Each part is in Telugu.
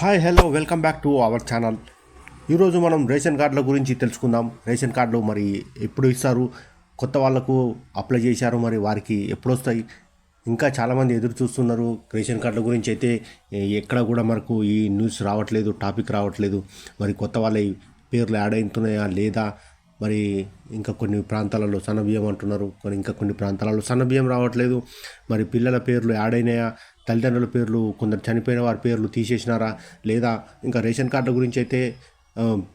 Hi hello welcome back to our channel ఈరోజు మనం రేషన్ కార్డుల గురించి తెలుసుకుందాం. రేషన్ కార్డులు మరి ఎప్పుడు ఇస్తారు? కొత్త వాళ్ళకు అప్లై చేశారు మరి వారికి ఎప్పుడు వస్తాయి? ఇంకా చాలామంది ఎదురు చూస్తున్నారు రేషన్ కార్డుల గురించి అయితే. ఎక్కడ కూడా మనకు ఈ న్యూస్ రావట్లేదు టాపిక్ రావట్లేదు. మరి కొత్త వాళ్ళ పేర్లు యాడ్ అవుతున్నాయా లేదా? మరి ఇంకా కొన్ని ప్రాంతాలలో సన్నబియ్యం అంటున్నారు. కొన్ని ఇంకా కొన్ని ప్రాంతాలలో సన్నబియ్యం రావట్లేదు. మరి పిల్లల పేర్లు యాడ్ అయినాయా? తల్లిదండ్రుల పేర్లు కొందరు చనిపోయిన వారి పేర్లు తీసేసినారా? లేదా ఇంకా రేషన్ కార్డుల గురించి అయితే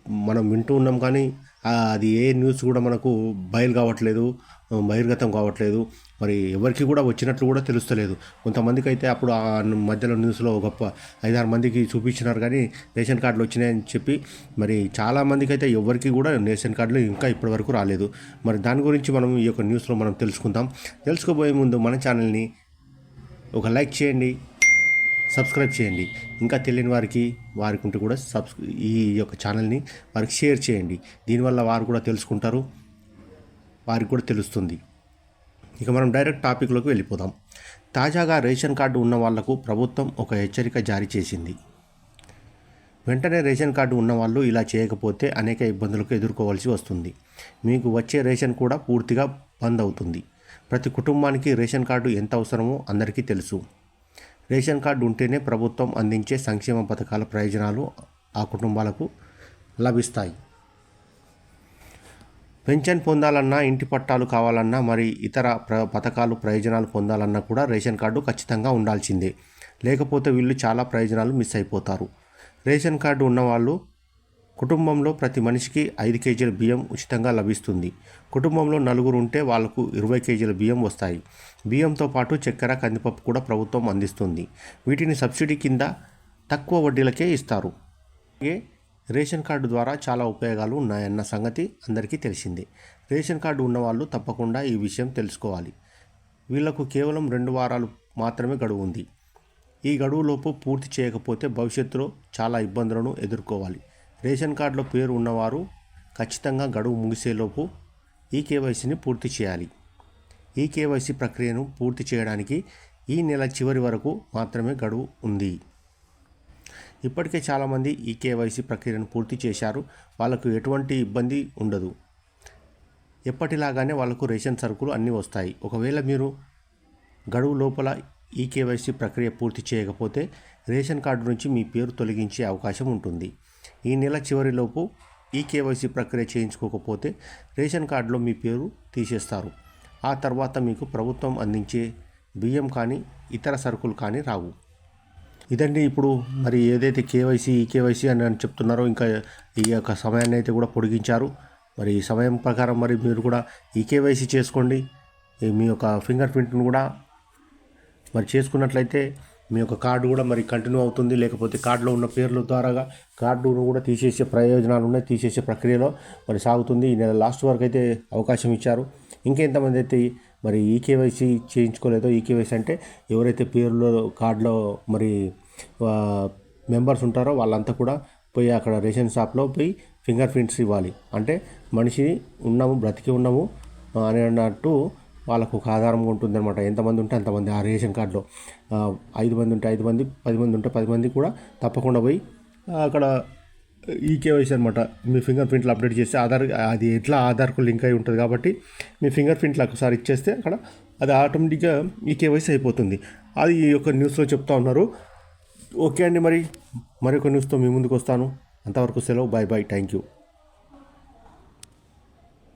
మనం వింటూ ఉన్నాం కానీ అది ఏ న్యూస్ కూడా మనకు బయలు కావట్లేదు బహిర్గతం కావట్లేదు. మరి ఎవరికి కూడా వచ్చినట్లు కూడా తెలుస్తలేదు. కొంతమందికి అయితే అప్పుడు ఆ మధ్యలో న్యూస్లో గొప్ప ఐదారు మందికి చూపించినారు కానీ రేషన్ కార్డులు వచ్చినాయని చెప్పి మరి చాలా మందికి అయితే ఎవరికి కూడా రేషన్ కార్డులు ఇంకా ఇప్పటివరకు రాలేదు. మరి దాని గురించి మనం ఈ యొక్క న్యూస్లో మనం తెలుసుకుందాం. తెలుసుకోబోయే ముందు మన ఛానల్ని ఒక లైక్ చేయండి. సబ్స్క్రైబ్ చేయండి. ఇంకా తెలియని వారికి వారికి ఉంటే కూడా సబ్స్ ఈ యొక్క ఛానల్ని వారికి షేర్ చేయండి. దీనివల్ల వారు కూడా తెలుసుకుంటారు. వారికి కూడా తెలుస్తుంది. ఇక మనం డైరెక్ట్ టాపిక్లోకి వెళ్ళిపోదాం. తాజాగా రేషన్ కార్డు ఉన్న వాళ్ళకు ప్రభుత్వం ఒక హెచ్చరిక జారీ చేసింది. వెంటనే రేషన్ కార్డు ఉన్నవాళ్ళు ఇలా చేయకపోతే అనేక ఇబ్బందులకు ఎదుర్కోవాల్సి వస్తుంది. మీకు వచ్చే రేషన్ కూడా పూర్తిగా బంద్ అవుతుంది. ప్రతి కుటుంబానికి రేషన్ కార్డు ఎంత అవసరమో అందరికీ తెలుసు. రేషన్ కార్డు ఉంటేనే ప్రభుత్వం అందించే సంక్షేమ పథకాల ప్రయోజనాలు ఆ కుటుంబాలకు లభిస్తాయి. పెన్షన్ పొందాలన్నా ఇంటి పట్టాలు కావాలన్నా మరి ఇతర ప్ర పథకాలు ప్రయోజనాలు పొందాలన్నా కూడా రేషన్ కార్డు ఖచ్చితంగా ఉండాల్సిందే. లేకపోతే వీళ్ళు చాలా ప్రయోజనాలు మిస్ అయిపోతారు. రేషన్ కార్డు ఉన్నవాళ్ళు కుటుంబంలో ప్రతి మనిషికి ఐదు కేజీల బియ్యం ఉచితంగా లభిస్తుంది. కుటుంబంలో నలుగురు ఉంటే వాళ్ళకు ఇరవై కేజీల బియ్యం వస్తాయి. బియ్యంతో పాటు చక్కెర కందిపప్పు కూడా ప్రభుత్వం అందిస్తుంది. వీటిని సబ్సిడీ కింద తక్కువ వడ్డీలకే ఇస్తారు. అలాగే రేషన్ కార్డు ద్వారా చాలా ఉపయోగాలు ఉన్నాయన్న సంగతి అందరికీ తెలిసిందే. రేషన్ కార్డు ఉన్నవాళ్ళు తప్పకుండా ఈ విషయం తెలుసుకోవాలి. వీళ్ళకు కేవలం రెండు వారాలు మాత్రమే గడువు ఉంది. ఈ గడువులోపు పూర్తి చేయకపోతే భవిష్యత్తులో చాలా ఇబ్బందులను ఎదుర్కోవాలి. రేషన్ కార్డులో పేరు ఉన్నవారు ఖచ్చితంగా గడువు ముగిసేలోపు ఈ కేవైసీని పూర్తి చేయాలి. ఈ కేవైసీ ప్రక్రియను పూర్తి చేయడానికి ఈ నెల చివరి వరకు మాత్రమే గడువు ఉంది. ఇప్పటికే చాలామంది ఈ కేవైసీ ప్రక్రియను పూర్తి చేశారు. వాళ్ళకు ఎటువంటి ఇబ్బంది ఉండదు. ఎప్పటిలాగానే వాళ్ళకు రేషన్ సరుకులు అన్నీ వస్తాయి. ఒకవేళ మీరు గడువు లోపల ఈ కేవైసీ ప్రక్రియ పూర్తి చేయకపోతే రేషన్ కార్డు నుంచి మీ పేరు తొలగించే అవకాశం ఉంటుంది. ఈ నెల చివరిలోపు ఈ కేవైసీ ప్రక్రియ చేయించుకోకపోతే రేషన్ కార్డులో మీ పేరు తీసేస్తారు. ఆ తర్వాత మీకు ప్రభుత్వం అందించే బియ్యం కానీ ఇతర సరుకులు కానీ రావు. ఇదండి ఇప్పుడు మరి ఏదైతే కేవైసీ ఈ కేవైసీ అని అని చెప్తున్నారో ఇంకా ఈ యొక్క సమయాన్ని అయితే కూడా పొడిగించారు. మరి ఈ సమయం ప్రకారం మరి మీరు కూడా ఈ కేవైసీ చేసుకోండి. మీ యొక్క ఫింగర్ ప్రింట్ను కూడా మరి చేసుకున్నట్లయితే మీ యొక్క కార్డు కూడా మరి కంటిన్యూ అవుతుంది. లేకపోతే కార్డులో ఉన్న పేర్ల ద్వారాగా కార్డును కూడా తీసేసే ప్రయోజనాలు ఉన్నాయి తీసేసే ప్రక్రియలో మరి సాగుతుంది. ఈ నెల లాస్ట్ వరకు అయితే అవకాశం ఇచ్చారు. ఇంకెంతమంది అయితే మరి ఈ కేవైసీ చేయించుకోలేదో ఈ అంటే ఎవరైతే పేర్లో కార్డులో మరి మెంబర్స్ ఉంటారో వాళ్ళంతా కూడా పోయి అక్కడ రేషన్ షాప్లో పోయి ఫింగర్ ప్రింట్స్ ఇవ్వాలి. అంటే మనిషి ఉన్నాము బ్రతికి ఉన్నాము అని అన్నట్టు వాళ్ళకు ఒక ఆధారంగా ఉంటుందన్నమాట. ఎంతమంది ఉంటే అంతమంది ఆ రేషన్ కార్డులో ఐదు మంది ఉంటే ఐదు మంది పది మంది ఉంటే పది మంది కూడా తప్పకుండా పోయి అక్కడ ఈ కేవైసీ అనమాట మీ ఫింగర్ ప్రింట్లు అప్డేట్ చేస్తే ఆధార్ అది ఎట్లా ఆధార్కు లింక్ అయి ఉంటుంది కాబట్టి మీ ఫింగర్ ప్రింట్లు ఒకసారి ఇచ్చేస్తే అక్కడ అది ఆటోమేటిక్గా ఈ కేవైసీ అయిపోతుంది. అది ఈ యొక్క న్యూస్లో చెప్తా ఉన్నారు. ఓకే అండి మరి. మరొక న్యూస్తో మీ ముందుకు వస్తాను. అంతవరకు సెలవు. Bye bye thank you.